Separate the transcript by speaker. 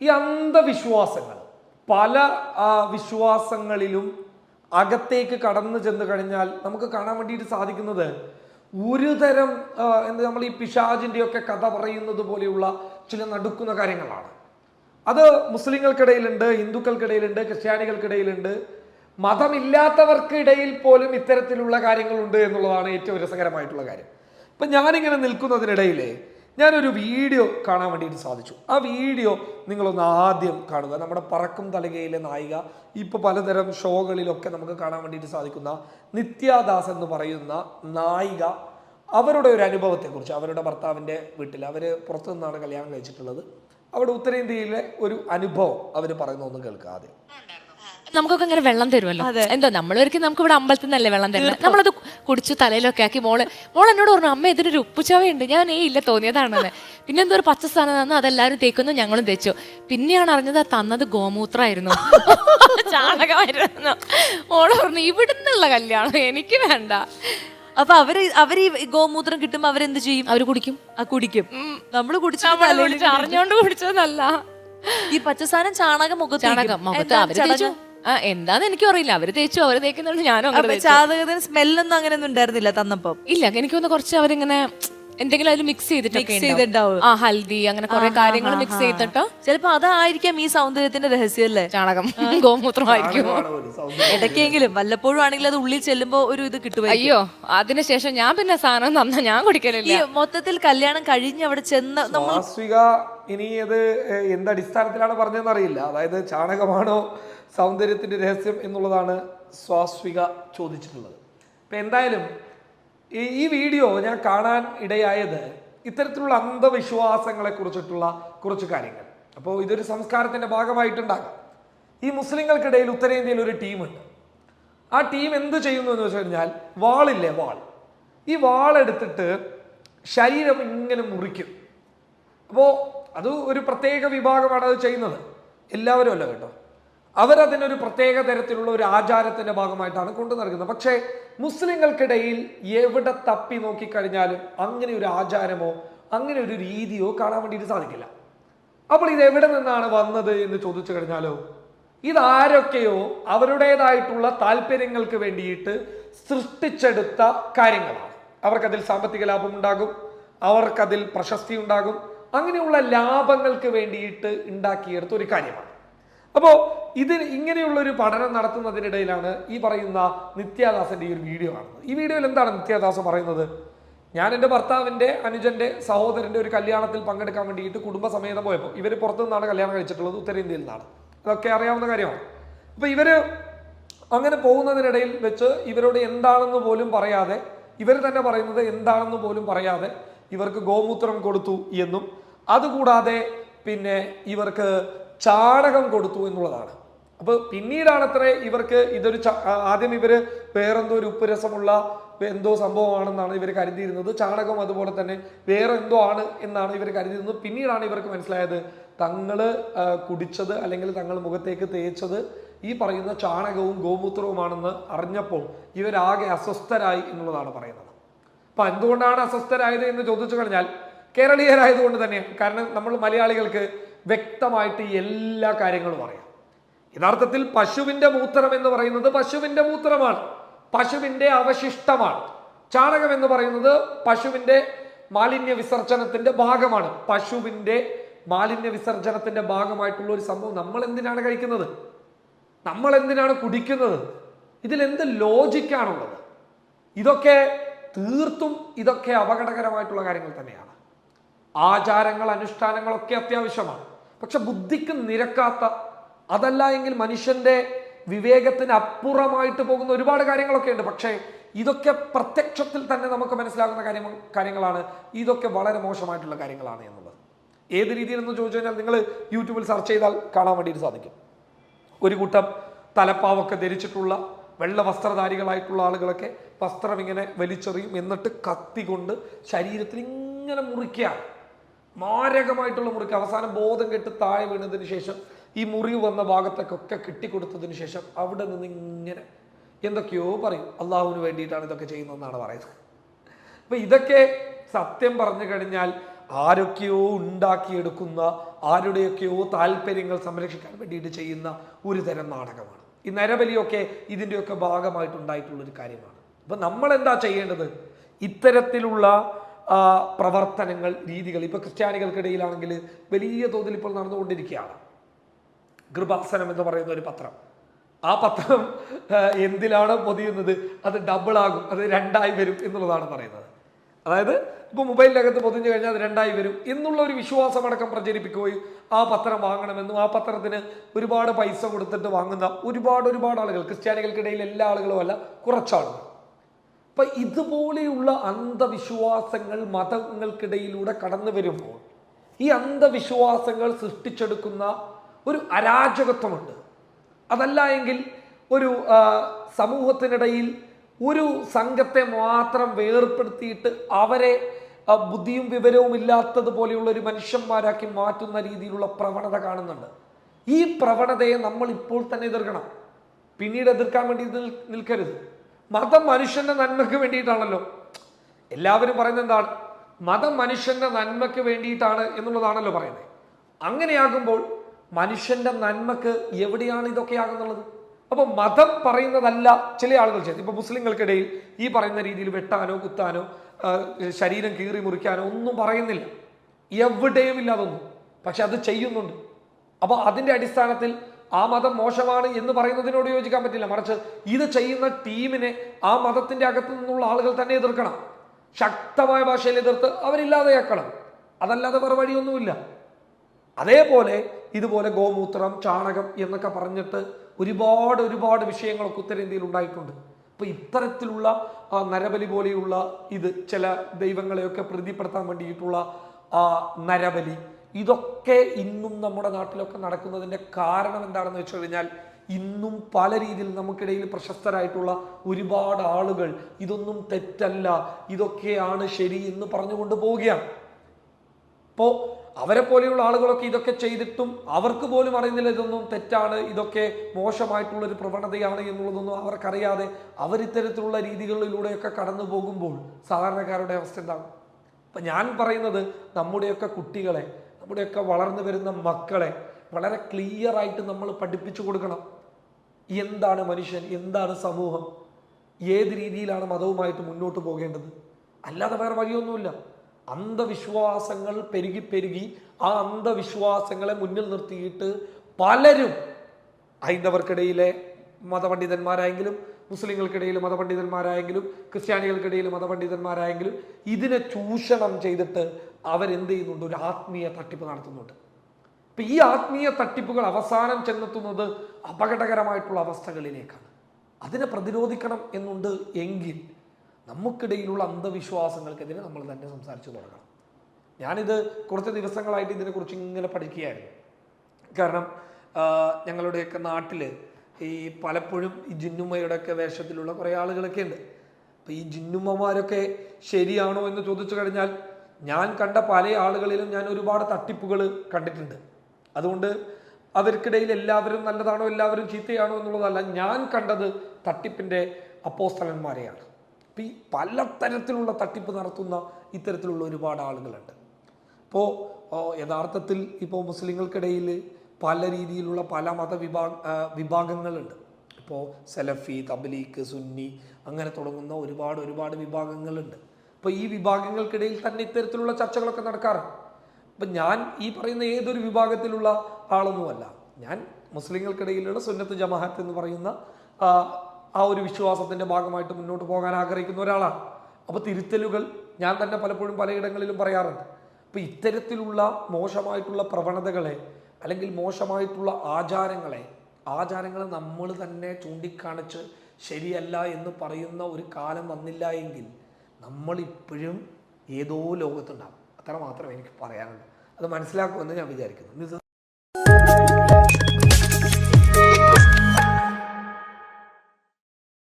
Speaker 1: ഈ അന്ധവിശ്വാസങ്ങൾ പല വിശ്വാസങ്ങളിലും അകത്തേക്ക് കടന്നു ചെന്ന് കഴിഞ്ഞാൽ നമുക്ക് കാണാൻ വേണ്ടിയിട്ട് സാധിക്കുന്നത് ഒരു തരം എന്ത് നമ്മൾ ഈ പിശാജിന്റെ ഒക്കെ കഥ പറയുന്നത് പോലെയുള്ള ചില നടുക്കുന്ന കാര്യങ്ങളാണ്. അത് മുസ്ലിങ്ങൾക്കിടയിലുണ്ട് ഹിന്ദുക്കൾക്കിടയിലുണ്ട് ക്രിസ്ത്യാനികൾക്കിടയിലുണ്ട്. മതമില്ലാത്തവർക്കിടയിൽ പോലും ഇത്തരത്തിലുള്ള കാര്യങ്ങളുണ്ട് എന്നുള്ളതാണ് ഏറ്റവും രസകരമായിട്ടുള്ള കാര്യം. ഇപ്പം ഞാനിങ്ങനെ നിൽക്കുന്നതിനിടയിലേ ഞാനൊരു വീഡിയോ കാണാൻ വേണ്ടിയിട്ട് സാധിച്ചു. ആ വീഡിയോ നിങ്ങളൊന്ന് ആദ്യം കാണുക. നമ്മുടെ പറക്കും തലകയിലെ നായിക ഇപ്പോൾ പലതരം ഷോകളിലൊക്കെ നമുക്ക് കാണാൻ വേണ്ടിയിട്ട് സാധിക്കുന്ന നിത്യാദാസ് എന്ന് പറയുന്ന നായിക അവരുടെ ഒരു അനുഭവത്തെക്കുറിച്ച് അവരുടെ ഭർത്താവിന്റെ വീട്ടിൽ അവർ പുറത്തു നിന്നാണ് കല്യാണം കഴിച്ചിട്ടുള്ളത്. അവിടെ ഉത്തരേന്ത്യയിലെ ഒരു അനുഭവം അവർ പറയുന്ന ഒന്ന് കേൾക്കുക ആദ്യം.
Speaker 2: നമുക്കൊക്കെ ഇങ്ങനെ വെള്ളം തരുമല്ലോ. എന്തോ നമ്മളൊരിക്കലും നമുക്ക് ഇവിടെ അമ്പലത്തിൽ നിന്നല്ലേ വെള്ളം തരുന്നത് നമ്മളത് കുടിച്ചു തലയിലൊക്കെ ആക്കി മോൾ മോൾ എന്നോട് പറഞ്ഞു അമ്മ ഇതിനൊരു ഉപ്പുചവയുണ്ട്. ഞാൻ ഏ ഇല്ല തോന്നിയതാണെന്ന്. പിന്നെ എന്തോ ഒരു പച്ച സ്ഥാനം തന്നു അതെല്ലാവരും തേക്കുന്നു ഞങ്ങളും തേച്ചു. പിന്നെയാണ് അറിഞ്ഞത് ആ തന്നത് ഗോമൂത്രമായിരുന്നു. ചാണകമായിരുന്നു. മോൾ പറഞ്ഞു ഇവിടുന്നുള്ള കല്യാണം എനിക്ക് വേണ്ട.
Speaker 3: അപ്പൊ അവർ അവർ ഈ ഗോമൂത്രം കിട്ടുമ്പോ അവരെന്ത് ചെയ്യും?
Speaker 2: അവർ കുടിക്കും.
Speaker 3: ആ കുടിക്കും. നമ്മൾ കുടിച്ചു
Speaker 2: അറിഞ്ഞോണ്ട് കുടിച്ചതല്ല.
Speaker 3: ഈ പച്ചസാനം ചാണകം മുഖത്ത്
Speaker 2: ചാണകം മുഖത്ത് അവർ ആ എന്താന്ന് എനിക്ക് അറിയില്ല. അവർ തേച്ചു അവർ തേക്കുന്നുണ്ട്. ഞാനും അങ്ങനെ തേച്ചു.
Speaker 3: ചാതകത്തിന് സ്മെല്ലൊന്നും അങ്ങനെ ഒന്നും ഉണ്ടായിരുന്നില്ല തന്നപ്പം?
Speaker 2: ഇല്ല എനിക്കൊന്ന് കുറച്ച് അവരിങ്ങനെ എന്തെങ്കിലും അതിൽ മിക്സ് ചെയ്തിട്ട്
Speaker 3: മിക്സ്
Speaker 2: ഉണ്ടാവും.
Speaker 3: ചെയ്തിട്ടുണ്ടാവും.
Speaker 2: ആ ഹൽദി അങ്ങനെ കുറെ കാര്യങ്ങൾ മിക്സ് ചെയ്തിട്ട്.
Speaker 3: ചിലപ്പോ അതായിരിക്കാം ഈ സൗന്ദര്യത്തിന്റെ രഹസ്യം അല്ലേ?
Speaker 2: ചാണകം ഗോമൂത്രമായിരിക്കും
Speaker 3: ഇടയ്ക്കെങ്കിലും വല്ലപ്പോഴും ആണെങ്കിൽ അത് ഉള്ളിൽ ചെല്ലുമ്പോ ഒരു ഇത് കിട്ടുമായിരിക്കും.
Speaker 2: അയ്യോ അതിനുശേഷം ഞാൻ പിന്നെ സാധനം തന്ന ഞാൻ
Speaker 3: ഈ
Speaker 2: കുടിക്കലില്ല
Speaker 3: മൊത്തത്തിൽ കല്യാണം കഴിഞ്ഞ് അവിടെ ചെന്ന് നമ്മൾ
Speaker 1: ഇനി അത് ഏഹ്, എന്ത് അടിസ്ഥാനത്തിലാണ് പറഞ്ഞതെന്ന് അറിയില്ല. അതായത് ചാണകമാണോ സൗന്ദര്യത്തിന്റെ രഹസ്യം എന്നുള്ളതാണ് സ്വാസ്വിക ചോദിച്ചിട്ടുള്ളത്. ഇപ്പൊ എന്തായാലും ഈ വീഡിയോ ഞാൻ കാണാൻ ഇടയായത് ഇത്തരത്തിലുള്ള അന്ധവിശ്വാസങ്ങളെ കുറിച്ചിട്ടുള്ള കുറച്ച് കാര്യങ്ങൾ. അപ്പോൾ ഇതൊരു സംസ്കാരത്തിന്റെ ഭാഗമായിട്ടുണ്ടാകാം. ഈ മുസ്ലിങ്ങൾക്കിടയിൽ ഉത്തരേന്ത്യയിൽ ഒരു ടീമുണ്ട്. ആ ടീം എന്ത് ചെയ്യുന്നു എന്ന് വെച്ച് കഴിഞ്ഞാൽ വാളില്ലേ വാൾ? ഈ വാളെടുത്തിട്ട് ശരീരം ഇങ്ങനെ മുറിക്കും. അപ്പോൾ അത് ഒരു പ്രത്യേക വിഭാഗമാണ് അത് ചെയ്യുന്നത്. എല്ലാവരും അല്ല കേട്ടോ. അവരതിനൊരു പ്രത്യേക തരത്തിലുള്ള ഒരു ആചാരത്തിന്റെ ഭാഗമായിട്ടാണ് കൊണ്ടു നടക്കുന്നത്. പക്ഷേ മുസ്ലിങ്ങൾക്കിടയിൽ എവിടെ തപ്പി നോക്കിക്കഴിഞ്ഞാലും അങ്ങനെ ഒരു ആചാരമോ അങ്ങനെ ഒരു രീതിയോ കാണാൻ വേണ്ടിയിട്ട് സാധിക്കില്ല. അപ്പോൾ ഇത് എവിടെ നിന്നാണ് വന്നത് എന്ന് ചോദിച്ചു കഴിഞ്ഞാലോ ഇതാരൊക്കെയോ അവരുടേതായിട്ടുള്ള താല്പര്യങ്ങൾക്ക് വേണ്ടിയിട്ട് സൃഷ്ടിച്ചെടുത്ത കാര്യങ്ങളാണ്. അവർക്കതിൽ സാമ്പത്തിക ലാഭം ഉണ്ടാകും അവർക്കതിൽ പ്രശസ്തി ഉണ്ടാകും അങ്ങനെയുള്ള ലാഭങ്ങൾക്ക് വേണ്ടിയിട്ട് ഉണ്ടാക്കിയെടുത്ത ഒരു കാര്യമാണ്. അപ്പോൾ ഇതിന് ഇങ്ങനെയുള്ള ഒരു പഠനം നടത്തുന്നതിനിടയിലാണ് ഈ പറയുന്ന നിത്യാദാസന്റെ ഈ ഒരു വീഡിയോ കാണുന്നത്. ഈ വീഡിയോയിൽ എന്താണ് നിത്യാദാസ് പറയുന്നത്? ഞാൻ എന്റെ ഭർത്താവിന്റെ അനുജന്റെ സഹോദരന്റെ ഒരു കല്യാണത്തിൽ പങ്കെടുക്കാൻ വേണ്ടിയിട്ട് കുടുംബസമേതം പോയപ്പോൾ ഇവർ പുറത്തു നിന്നാണ് കല്യാണം കഴിച്ചിട്ടുള്ളത് ഉത്തരേന്ത്യയിൽ നിന്നാണ്. അതൊക്കെ അറിയാവുന്ന കാര്യമാണ്. അപ്പോൾ ഇവർ അങ്ങനെ പോകുന്നതിനിടയിൽ വെച്ച് ഇവരോട് എന്താണെന്ന് പോലും പറയാതെ ഇവർ തന്നെ പറയുന്നത് എന്താണെന്ന് പോലും പറയാതെ ഇവർക്ക് ഗോമൂത്രം കൊടുത്തു എന്നും അതുകൂടാതെ പിന്നെ ഇവർക്ക് ചാണകം കൊടുത്തു എന്നുള്ളതാണ്. അപ്പോൾ പിന്നീടാണത്രേ ഇവർക്ക് ഇതൊരു ആദ്യം ഇവർ വേറെന്തോ ഒരു ഉപ്പുരസമുള്ള എന്തോ സംഭവമാണെന്നാണ് ഇവർ കരുതിയിരുന്നത്. ചാണകം അതുപോലെ തന്നെ വേറെ എന്തോ ആണ് എന്നാണ് ഇവർ കരുതിയിരുന്നത്. പിന്നീടാണ് ഇവർക്ക് മനസ്സിലായത് തങ്ങൾ ആ, കുടിച്ചത് അല്ലെങ്കിൽ തങ്ങൾ മുഖത്തേക്ക് തേച്ചത് ഈ പറയുന്ന ചാണകവും ഗോമൂത്രവുമാണെന്ന് അറിഞ്ഞപ്പോൾ ഇവരാകെ അസ്വസ്ഥരായി എന്നുള്ളതാണ് പറയുന്നത്. അപ്പൊ എന്തുകൊണ്ടാണ് അസ്വസ്ഥരായത് എന്ന് ചോദിച്ചു കഴിഞ്ഞാൽ കേരളീയരായതുകൊണ്ട് തന്നെ കാരണം നമ്മൾ മലയാളികൾക്ക് വ്യക്തമായിട്ട് എല്ലാ കാര്യങ്ങളും അറിയാം. യഥാർത്ഥത്തിൽ പശുവിന്റെ മൂത്രം എന്ന് പറയുന്നത് പശുവിന്റെ മൂത്രമാണ്. പശുവിന്റെ അവശിഷ്ടമാണ്. ചാണകം എന്ന് പറയുന്നത് പശുവിന്റെ മാലിന്യ വിസർജനത്തിന്റെ ഭാഗമാണ്. പശുവിന്റെ മാലിന്യ വിസർജനത്തിന്റെ ഭാഗമായിട്ടുള്ള ഒരു സംഭവം നമ്മൾ എന്തിനാണ് കഴിക്കുന്നത്? നമ്മൾ എന്തിനാണ് കുടിക്കുന്നത്? ഇതിൽ എന്ത് ലോജിക്കാണുള്ളത് ഇതൊക്കെ തീർത്തും ഇതൊക്കെ അപകടകരമായിട്ടുള്ള കാര്യങ്ങൾ തന്നെയാണ്. ആചാരങ്ങൾ അനുഷ്ഠാനങ്ങളൊക്കെ അത്യാവശ്യമാണ്. പക്ഷെ ബുദ്ധിക്ക് നിരക്കാത്ത അതല്ല എങ്കിൽ മനുഷ്യന്റെ വിവേകത്തിന് അപ്പുറമായിട്ട് പോകുന്ന ഒരുപാട് കാര്യങ്ങളൊക്കെ ഉണ്ട്. പക്ഷേ ഇതൊക്കെ പ്രത്യക്ഷത്തിൽ തന്നെ നമുക്ക് മനസ്സിലാകുന്ന കാര്യങ്ങൾ കാര്യങ്ങളാണ്. ഇതൊക്കെ വളരെ മോശമായിട്ടുള്ള കാര്യങ്ങളാണ് എന്നുള്ളത്. ഏത് രീതിയിലെന്ന് ചോദിച്ചു കഴിഞ്ഞാൽ നിങ്ങൾ യൂട്യൂബിൽ സെർച്ച് ചെയ്താൽ കാണാൻ വേണ്ടിയിട്ട് സാധിക്കും. ഒരു കൂട്ടം തലപ്പാവൊക്കെ ധരിച്ചിട്ടുള്ള വെള്ള വസ്ത്രധാരികളായിട്ടുള്ള ആളുകളൊക്കെ വസ്ത്രം ഇങ്ങനെ വലിച്ചെറിയും എന്നിട്ട് കത്തി കൊണ്ട് ശരീരത്തിൽ ഇങ്ങനെ മുറിക്കുക. മാരകമായിട്ടുള്ള മുറിക്കുക. അവസാനം ബോധം കെട്ട് താഴെ വീണതിന് ശേഷം ഈ മുറിവ് വന്ന ഭാഗത്തേക്കൊക്കെ കിട്ടിക്കൊടുത്തതിന് ശേഷം അവിടെ നിന്ന് ഇങ്ങനെ എന്തൊക്കെയോ പറയും. അള്ളാഹുവിന് വേണ്ടിയിട്ടാണ് ഇതൊക്കെ ചെയ്യുന്നതെന്നാണ് പറയുന്നത്. അപ്പം ഇതൊക്കെ സത്യം പറഞ്ഞു കഴിഞ്ഞാൽ ആരൊക്കെയോ ഉണ്ടാക്കിയെടുക്കുന്ന ആരുടെയൊക്കെയോ താല്പര്യങ്ങൾ സംരക്ഷിക്കാൻ വേണ്ടിയിട്ട് ചെയ്യുന്ന ഒരു തരം നാടകമാണ്. ഈ നരബലിയൊക്കെ ഇതിന്റെയൊക്കെ ഭാഗമായിട്ടുണ്ടായിട്ടുള്ളൊരു കാര്യമാണ്. അപ്പം നമ്മൾ എന്താ ചെയ്യേണ്ടത്? ഇത്തരത്തിലുള്ള പ്രവർത്തനങ്ങൾ രീതികൾ ഇപ്പോൾ ക്രിസ്ത്യാനികൾക്കിടയിലാണെങ്കിൽ വലിയ തോതിൽ ഇപ്പോൾ നടന്നുകൊണ്ടിരിക്കുകയാണ്. കൃപാസനം എന്ന് പറയുന്ന ഒരു പത്രം. ആ പത്രം എന്തിലാണ് പൊതിയുന്നത് അത് ഡബിൾ ആകും അത് രണ്ടായി വരും എന്നുള്ളതാണ് പറയുന്നത്. അതായത് ഇപ്പോൾ മൊബൈലിനകത്ത് പൊതിഞ്ഞു കഴിഞ്ഞാൽ അത് രണ്ടായി വരും എന്നുള്ള ഒരു വിശ്വാസമടക്കം പ്രചരിപ്പിക്കുകയും ആ പത്രം വാങ്ങണമെന്നും ആ പത്രത്തിന് ഒരുപാട് പൈസ കൊടുത്തിട്ട് വാങ്ങുന്ന ഒരുപാട് ഒരുപാട് ആളുകൾ ക്രിസ്ത്യാനികൾക്കിടയിൽ എല്ലാ ആളുകളും അല്ല കുറച്ചാളുകൾ. അപ്പൊ ഇതുപോലെയുള്ള അന്ധവിശ്വാസങ്ങൾ മതങ്ങൾക്കിടയിലൂടെ കടന്നു വരുമ്പോൾ ഈ അന്ധവിശ്വാസങ്ങൾ സൃഷ്ടിച്ചെടുക്കുന്ന ഒരു അരാജകത്വമുണ്ട്. അതല്ല എങ്കിൽ ഒരു സമൂഹത്തിനിടയിൽ ഒരു സംഘത്തെ മാത്രം വേർപ്പെടുത്തിയിട്ട് അവരെ ബുദ്ധിയും വിവരവും ഇല്ലാത്തതുപോലെയുള്ള ഒരു മനുഷ്യന്മാരാക്കി മാറ്റുന്ന രീതിയിലുള്ള പ്രവണത കാണുന്നുണ്ട്. ഈ പ്രവണതയെ നമ്മൾ ഇപ്പോൾ തന്നെ എതിർക്കണം. പിന്നീട് എതിർക്കാൻ വേണ്ടി നിൽ- നിൽക്കരുത്. മതം മനുഷ്യന്റെ നന്മയ്ക്ക് വേണ്ടിയിട്ടാണല്ലോ. എല്ലാവരും പറയുന്നത് എന്താണ്? മതം മനുഷ്യന്റെ നന്മയ്ക്ക് വേണ്ടിയിട്ടാണ് എന്നുള്ളതാണല്ലോ പറയുന്നത്. അങ്ങനെയാകുമ്പോൾ മനുഷ്യന്റെ നന്മക്ക് എവിടെയാണ് ഇതൊക്കെ ആകുന്നുള്ളത്? അപ്പൊ മതം പറയുന്നതല്ല ചില ആളുകൾ ചെയ്ത് ഇപ്പൊ മുസ്ലിങ്ങൾക്കിടയിൽ ഈ പറയുന്ന രീതിയിൽ വെട്ടാനോ കുത്താനോ ശരീരം കീറി മുറിക്കാനോ ഒന്നും പറയുന്നില്ല. എവിടെയും ഇല്ലാതൊന്നും. പക്ഷെ അത് ചെയ്യുന്നുണ്ട്. അപ്പൊ അതിന്റെ അടിസ്ഥാനത്തിൽ ആ മതം മോശമാണ് എന്ന് പറയുന്നതിനോട് യോജിക്കാൻ പറ്റില്ല. മറിച്ച് ഇത് ചെയ്യുന്ന ടീമിനെ ആ മതത്തിന്റെ അകത്തു നിന്നുള്ള ആളുകൾ തന്നെ എതിർക്കണം. ശക്തമായ ഭാഷയിൽ എതിർത്ത് അവരില്ലാതെയാക്കണം. അതല്ലാതെ വേറെ വഴിയൊന്നുമില്ല. അതേപോലെ ഇതുപോലെ ഗോമൂത്രം ചാണകം എന്നൊക്കെ പറഞ്ഞിട്ട് ഒരുപാട് ഒരുപാട് വിഷയങ്ങളൊക്കെ ഉത്തരേന്ത്യയിൽ ഉണ്ടായിട്ടുണ്ട്. അപ്പൊ ഇത്തരത്തിലുള്ള നരബലി പോലെയുള്ള ഇത് ചില ദൈവങ്ങളെയൊക്കെ പ്രീതിപ്പെടുത്താൻ വേണ്ടിയിട്ടുള്ള നരബലി ഇതൊക്കെ ഇന്നും നമ്മുടെ നാട്ടിലൊക്കെ നടക്കുന്നതിന്റെ കാരണം എന്താണെന്ന് വെച്ച് കഴിഞ്ഞാൽ ഇന്നും പല രീതിയിൽ നമുക്കിടയിൽ പ്രശസ്തരായിട്ടുള്ള ഒരുപാട് ആളുകൾ ഇതൊന്നും തെറ്റല്ല ഇതൊക്കെയാണ് ശരി എന്ന് പറഞ്ഞുകൊണ്ട് പോവുകയാണ്. അപ്പോൾ അവരെ പോലെയുള്ള ആളുകളൊക്കെ ഇതൊക്കെ ചെയ്തിട്ടും അവർക്ക് പോലും അറിയുന്നില്ല ഇതൊന്നും തെറ്റാണ് ഇതൊക്കെ മോശമായിട്ടുള്ള ഒരു പ്രവണതയാണ് എന്നുള്ളതൊന്നും അവർക്കറിയാതെ അവരിത്തരത്തിലുള്ള രീതികളിലൂടെയൊക്കെ കടന്നു പോകുമ്പോൾ സാധാരണക്കാരുടെ അവസ്ഥ എന്താണ്? അപ്പം ഞാൻ പറയുന്നത് നമ്മുടെയൊക്കെ കുട്ടികളെ നമ്മുടെയൊക്കെ വളർന്നു വരുന്ന മക്കളെ വളരെ ക്ലിയർ ആയിട്ട് നമ്മൾ പഠിപ്പിച്ചു കൊടുക്കണം. എന്താണ് മനുഷ്യൻ എന്താണ് സമൂഹം ഏത് രീതിയിലാണ് മതവുമായിട്ട് മുന്നോട്ട് പോകേണ്ടത്? അല്ലാതെ വേറെ വഴിയൊന്നുമില്ല. അന്ധവിശ്വാസങ്ങൾ പെരുകി പെരുകി ആ അന്ധവിശ്വാസങ്ങളെ മുന്നിൽ നിർത്തിയിട്ട് പലരും ഹൈന്ദവർക്കിടയിലെ മതപണ്ഡിതന്മാരായെങ്കിലും മുസ്ലിങ്ങൾക്കിടയിൽ മതപണ്ഡിതന്മാരായെങ്കിലും ക്രിസ്ത്യാനികൾക്കിടയിൽ മതപണ്ഡിതന്മാരായെങ്കിലും ഇതിനെ ചൂഷണം ചെയ്തിട്ട് അവരെന്ത് ചെയ്യുന്നുണ്ട്? ഒരു ആത്മീയ തട്ടിപ്പ് നടത്തുന്നുണ്ട്. അപ്പൊ ഈ ആത്മീയ തട്ടിപ്പുകൾ അവസാനം ചെന്നെത്തുന്നത് അപകടകരമായിട്ടുള്ള അവസ്ഥകളിലേക്കാണ്. അതിനെ പ്രതിരോധിക്കണം എന്നുണ്ട് എങ്കിൽ നമുക്കിടയിലുള്ള അന്ധവിശ്വാസങ്ങൾക്കെതിരെ നമ്മൾ തന്നെ സംസാരിച്ചു തുടങ്ങണം. ഞാനിത് കുറച്ച് ദിവസങ്ങളായിട്ട് ഇതിനെക്കുറിച്ച് ഇങ്ങനെ പഠിക്കുകയായിരുന്നു. കാരണം ഞങ്ങളുടെയൊക്കെ നാട്ടിൽ ഈ പലപ്പോഴും ഈ ജിന്നുമ്മയുടെയൊക്കെ വേഷത്തിലുള്ള കുറേ ആളുകളൊക്കെ ഉണ്ട്. അപ്പം ഈ ജിന്നുമ്മമാരൊക്കെ ശരിയാണോ എന്ന് ചോദിച്ചു കഴിഞ്ഞാൽ ഞാൻ കണ്ട പല ആളുകളിലും ഞാൻ ഒരുപാട് തട്ടിപ്പുകൾ കണ്ടിട്ടുണ്ട്. അതുകൊണ്ട് അവർക്കിടയിൽ എല്ലാവരും നല്ലതാണോ എല്ലാവരും ചീത്തയാണോ എന്നുള്ളതല്ല ഞാൻ കണ്ടത് തട്ടിപ്പിന്റെ അപ്പോസ്തലന്മാരെയാണ്. ഈ പലതരത്തിലുള്ള തട്ടിപ്പ് നടത്തുന്ന ഇത്തരത്തിലുള്ള ഒരുപാട് ആളുകളുണ്ട്. ഇപ്പോൾ യഥാർത്ഥത്തിൽ ഇപ്പോൾ മുസ്ലിങ്ങൾക്കിടയിൽ പല രീതിയിലുള്ള പല മതവിഭാഗ വിഭാഗ വിഭാഗങ്ങളുണ്ട്. ഇപ്പോൾ സെലഫി തബ്ലീഗ് സുന്നി അങ്ങനെ തുടങ്ങുന്ന ഒരുപാട് ഒരുപാട് വിഭാഗങ്ങളുണ്ട്. അപ്പോൾ ഈ വിഭാഗങ്ങൾക്കിടയിൽ തന്നെ ഇത്തരത്തിലുള്ള ചർച്ചകളൊക്കെ നടക്കാറുണ്ട്. അപ്പം ഞാൻ ഈ പറയുന്ന ഏതൊരു വിഭാഗത്തിലുള്ള ആളൊന്നുമല്ല. ഞാൻ മുസ്ലിങ്ങൾക്കിടയിലുള്ള സുന്നത്ത് ജമാഅത്ത് എന്ന് പറയുന്ന ആ, ഒരു വിശ്വാസത്തിന്റെ ഭാഗമായിട്ട് മുന്നോട്ട് പോകാൻ ആഗ്രഹിക്കുന്ന ഒരാളാണ്. അപ്പോൾ തിരുത്തലുകൾ ഞാൻ തന്നെ പലപ്പോഴും പലയിടങ്ങളിലും പറയാറുണ്ട്. അപ്പോൾ ഇത്തരത്തിലുള്ള മോശമായിട്ടുള്ള പ്രവണതകളെ അല്ലെങ്കിൽ മോശമായിട്ടുള്ള ആചാരങ്ങളെ ആചാരങ്ങൾ നമ്മൾ തന്നെ ചൂണ്ടിക്കാണിച്ച് ശരിയല്ല എന്ന് പറയുന്ന ഒരു കാലം വന്നില്ല എങ്കിൽ നമ്മളിപ്പോഴും ഏതോ ലോകത്തുണ്ടാകും അത്ര മാത്രമേ എനിക്ക് പറയാനുള്ളൂ. അത് മനസ്സിലാക്കുമെന്ന് ഞാൻ വിചാരിക്കുന്നു.